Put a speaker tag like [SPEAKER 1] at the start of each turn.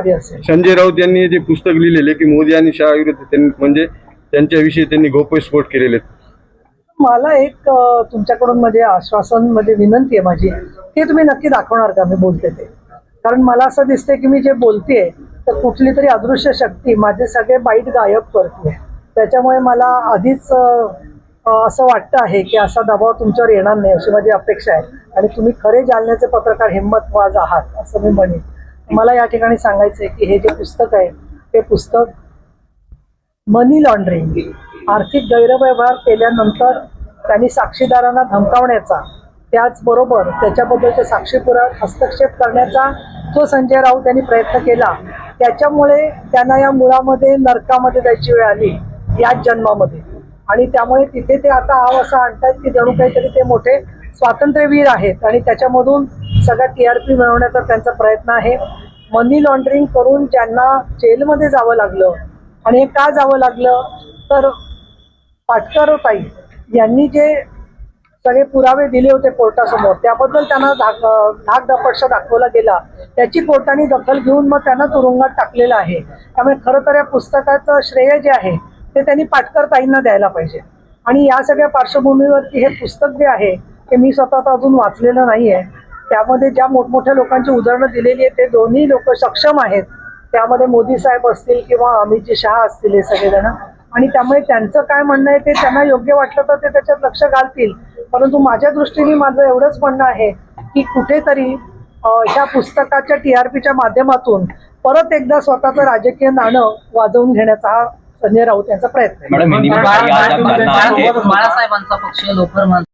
[SPEAKER 1] संजय राऊत यांनी जे पुस्तक लिहिलेले की मोदी आणि शहा विरुद्ध म्हणजे त्यांच्याविषयी त्यांनी गौप्यस्फोट केलेले.
[SPEAKER 2] मला एक तुमच्याकडून म्हणजे आश्वासन म्हणजे विनंती आहे माझी. ते तुम्ही नक्की दाखवणार का? मी बोलते ते. कारण मला असं दिसतंय की मी जे बोलतेय तर कुठली तरी अदृश्य शक्ती माझे सगळे बाईट गायब करते त्याच्यामुळे मला आधीच असं वाटतं आहे की असा दबाव तुमच्यावर येणार नाही अशी माझी अपेक्षा आहे. आणि तुम्ही खरे जालन्याचे पत्रकार हिंमतवाज आहात असं मी म्हणेन. मला या ठिकाणी सांगायचं आहे की हे जे पुस्तक आहे ते पुस्तक मनी लॉन्ड्रिंग आर्थिक गैरव्यवहार केल्यानंतर त्यांनी साक्षीदारांना धमकावण्याचा त्याचबरोबर त्याच्याबद्दलचे साक्षीपुरा हस्तक्षेप करण्याचा जो संजय राऊत यांनी प्रयत्न केला. त्याच्यामुळे त्यांना या मुळामध्ये नरकामध्ये जायची वेळ आली याच जन्मामध्ये. आणि त्यामुळे तिथे ते आता आव असं आणतात की जणू काहीतरी ते मोठे स्वातंत्र्यवीर आहेत आणि त्याच्यामधून सगळा टी आर पी मिळवण्याचा त्यांचा प्रयत्न आहे. मनी लॉन्ड्रिंग करून ज्यांना जेलमध्ये जावं लागलं आणि हे का जावं लागलं तर पाटकर ताई यांनी जे सगळे पुरावे दिले होते कोर्टासमोर त्याबद्दल त्यांना धाक धाक दपक्ष दाखवला गेला. त्याची कोर्टाने दखल घेऊन मग त्यांना तुरुंगात टाकलेलं आहे. त्यामुळे खरं तर या पुस्तकाचं श्रेय जे आहे ते त्यांनी पाटकर ताईंना द्यायला पाहिजे. आणि या सगळ्या पार्श्वभूमीवरती हे पुस्तक जे आहे ते मी स्वतः अजून वाचलेलं नाही आहे त्यामध्ये ज्या मोठमोठ्या लोकांची उदाहरणं दिलेली आहेत ते दोन्ही लोक सक्षम आहेत. त्यामध्ये मोदी साहेब असतील किंवा अमितजी शहा असतील हे सगळेजण. आणि त्यामुळे त्यांचं काय म्हणणं आहे ते त्यांना योग्य वाटलं तर ते त्याच्यात लक्ष घालतील. परंतु माझ्या दृष्टीने माझं एवढंच म्हणणं आहे की कुठेतरी ह्या पुस्तकाच्या टी आर पीच्या माध्यमातून परत एकदा स्वतःचं राजकीय नाणं वाजवून घेण्याचा हा संजय राऊत यांचा प्रयत्न आहे.